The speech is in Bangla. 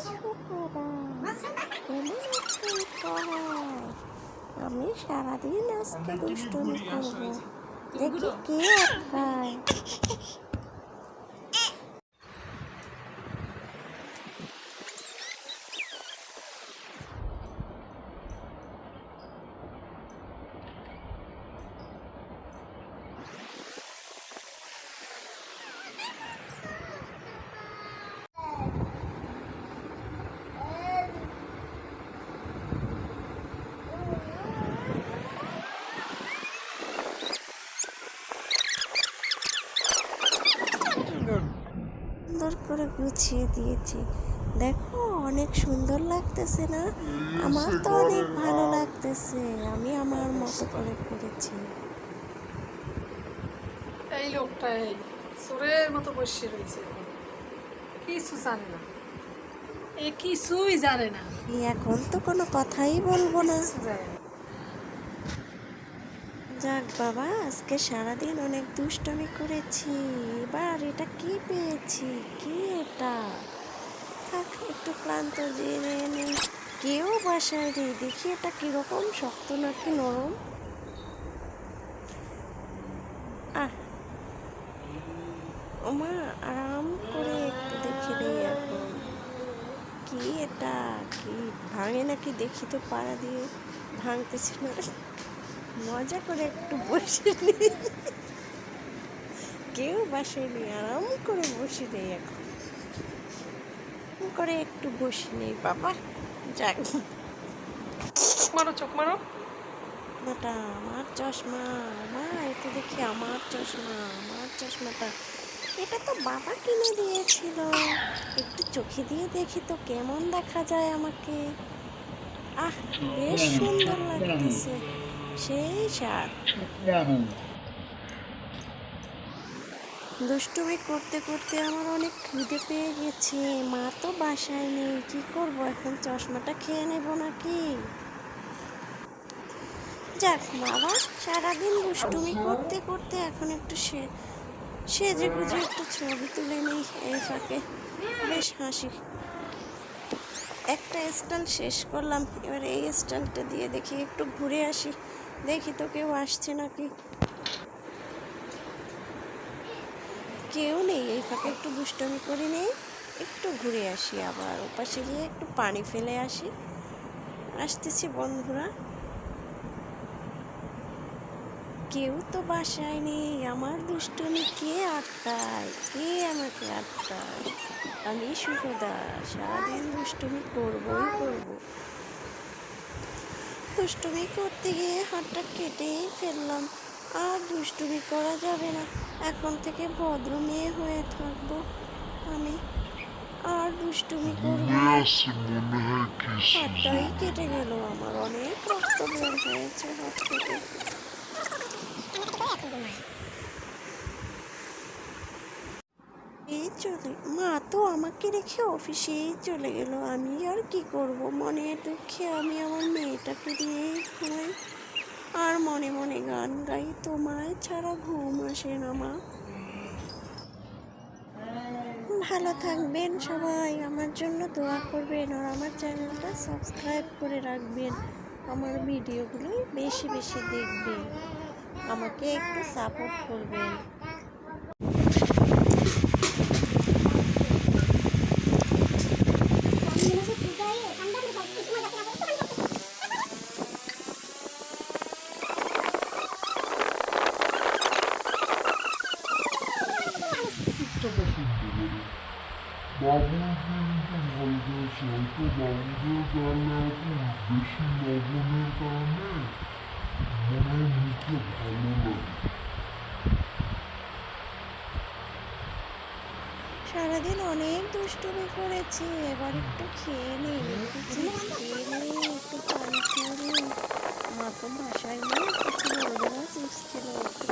আমি সুখদা কেমন আছেন সবাই আমি সারাদিন আজকে দুষ্টুমি করব দেখি কে আটকায় সুন্দর করে গুছিয়ে দিয়েছি। দেখো অনেক সুন্দর লাগতেছে না? আমার তো অনেক ভালো লাগতেছে। আমি আমার মতো করে করেছি। এই লোকটা এই চোরের মতো বসে রয়েছে। কিছু জানে না। এ কিছুই জানে না। এখন তো কোনো কথাই বলব না। যাক বাবা, আজকে সারাদিন অনেক দুষ্টমি করেছি। এবার এটা কি পেয়েছি? কি এটা? থাক, একটু ক্লান্ত জেনে নেই কেউ বাসায় নেই। দেখি এটা কীরকম, শক্ত নাকি নরম? আহ, ওমা, আরাম করে একটু দেখে নেই এখন। কি এটা? কি ভাঙে নাকি? দেখি তো পাড়া দিয়ে ভাঙতেছি না। মজা করে একটু বসে নিই। কেউ বাসায় নেই আরাম করে বসে নেই এখন। করে একটু বসে নেই বাবা। যাক। মারো চোখ মারো। ওটা আমার চশমা মা এটা দেখি আমার চশমা আমার চশমাটা। এটা তো বাবা কিনে দিয়েছিল। একটু চোখে দিয়ে দেখি তো কেমন দেখা যায় আমাকে। আহ বেশ সুন্দর লাগতেছে। দুষ্টুমি করতে করতে আমার অনেক খিদে পেয়ে গেছে। মা তো বাসায় নেই, কি করব এখন? চশমাটা খেয়ে নেব নাকি? যাক বাবা, সারাদিন দুষ্টুমি করতে করতে এখন একটু সে সেজে গুজে একটু ছবি তুলে নিই এই ফাঁকে। বেশ হাসি। একটা স্টাইল শেষ করলাম, এবার এই স্টাইলটা দিয়ে দেখি একটু ঘুরে আসি। দেখি তো কেউ আসছে নাকি। কেউ নেই, এই ফাঁকে একটু দুষ্টমি করে নেই। একটু ঘুরে আসি আবার, ওপাশে গিয়ে একটু পানি ফেলে আসি। আসতেছি বন্ধুরা। কেউ তো বাসায় নেই, আমার দুষ্টমি কে আটকায়? কে আমাকে আটকায়? আমি সুখদা, সারাদিন দুষ্টমি করবই করব। দুষ্টমি করতে গিয়ে হাতটা কেটেই ফেললাম। আর দুষ্টুমি করা যাবে না। এখন থেকে ভদ্র মেয়ে হয়ে থাকব আমি। আর দুষ্টুমি করব হাতটাই কেটে গেল আমার। অনেক কষ্ট বের হয়েছে হাত থেকে এই চলে। মা, তো আমাকে রেখে অফিসেই চলে গেল। আমি আর কি করব? মনে দুঃখে আমি আমার মেয়েটাকে দিয়েই ঘুমাই। আর মনে মনে গান গাই। তোমায় ছাড়া ঘুম আসে না, মা। ভালো থাকবেন সবাই। আমার জন্য দোয়া করবেন আর আমার চ্যানেলটা সাবস্ক্রাইব করে রাখবেন। আমার ভিডিওগুলো বেশি বেশি দেখবেন। আমাকে একটু সাপোর্ট করবেন। একটা পছন্দ করে বাবুর কিন্তু ভালোবাসে হয়তো বাবুদের গালে এখন বেশি লবণের কারণে মনে মুখে ভালো লাগে। সারাদিন অনেক দুষ্টুমি করেছি এবার একটু খেয়ে নিই খেয়ে নিই একটু পানি খেয়ে নিই মা তো বাসায় নেই কিছু চিপস খেলো একটু